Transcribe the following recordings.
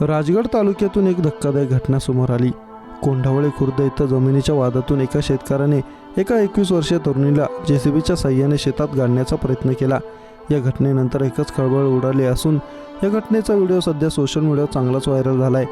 राजगड तालुक्यातून एक धक्कादायक घटना समोर आली. कोंढावळे खुर्द इथं जमिनीच्या वादातून एका शेतकऱ्याने एका एकवीस वर्षीय तरुणीला जेसीबीच्या साह्याने शेतात गाडण्याचा प्रयत्न केला. या घटनेनंतर एकच खळबळ उडाली असून या घटनेचा व्हिडिओ सध्या सोशल मीडियावर चांगलाच व्हायरल झालाय.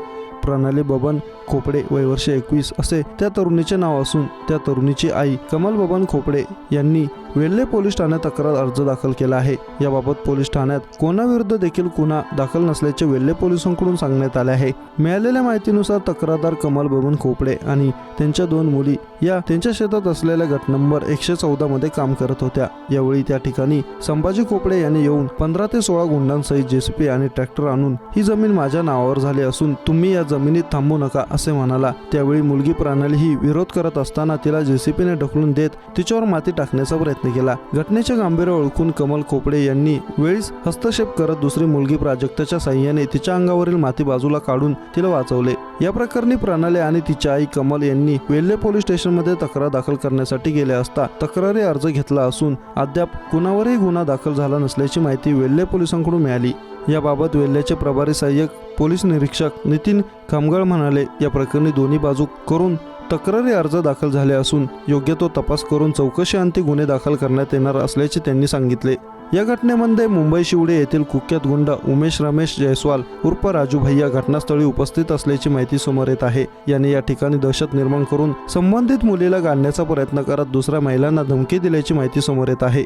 प्रणाली बबन खोपडे वय वर्ष एकवीस असे त्या तरुणीचे नाव असून त्या तरुणीची आई कमल बबन खोपडे यांनी वेल्हे पोलीस ठाण्यात तक्रार अर्ज दाखल केला आहे. याबाबत पोलीस ठाण्यात कोणाविरुद्ध देखील गुन्हा दाखल नसल्याचे वेल्हे पोलिसांकडून सांगण्यात आले आहे. मिळालेल्या माहितीनुसार तक्रारदार कमल बबन खोपडे आणि त्यांच्या दोन मुली या त्यांच्या शेतात असलेल्या गट नंबर एकशे चौदा मध्ये काम करत होत्या. यावेळी त्या ठिकाणी संभाजी खोपडे यांनी येऊन पंधरा ते सोळा गुंडांसहित जेसीपी आणि ट्रॅक्टर आणून ही जमीन माझ्या नावावर झाली असून तुम्ही या जमिनीत थांबू नका असे म्हणाला. त्यावेळी मुलगी प्रणाली ही विरोध करत असताना तिला जेसीपीने ढकलून देत तिच्यावर माती टाकण्याचा प्रयत्न केला. घटनेचे गांभीर्य ओळखून कमल खोपडे यांनी वेळीच हस्तक्षेप करत दुसरी मुलगी प्राजक्ताच्या साह्याने तिच्या अंगावरील माती बाजूला काढून तिला वाचवले. या प्रकरणी प्रणाली आणि तिची आई कमल यांनी वेल्हे पोलीस स्टेशनमध्ये तक्रार दाखल करण्यासाठी गेले असता तक्रारी अर्ज घेतला असून अद्याप कुणावरही गुन्हा दाखल झाला नसल्याची माहिती वेल्हे पोलिसांकडून मिळाली. याबाबत वेल्ह्याचे प्रभारी सहाय्यक पोलीस निरीक्षक नितीन कामगळ म्हणाले या प्रकरणी दोन्ही बाजू करून तक्रारी अर्ज दाखल झाले असून योग्य तो तपास करून चौकशी अंती गुन्हे दाखल करण्यात येणार असल्याचे त्यांनी सांगितले. या घटनेमध्ये मुंबई शिवडे येथील कुख्यात गुंड उमेश रमेश जयस्वाल उर्फ राजू भैया घटनास्थळी उपस्थित असल्याची माहिती समोर येत आहे. याने या ठिकाणी दहशत निर्माण करून संबंधित मुलीला गाडण्याचा प्रयत्न करत दुसऱ्या महिलांना धमकी दिल्याची माहिती समोर येत आहे.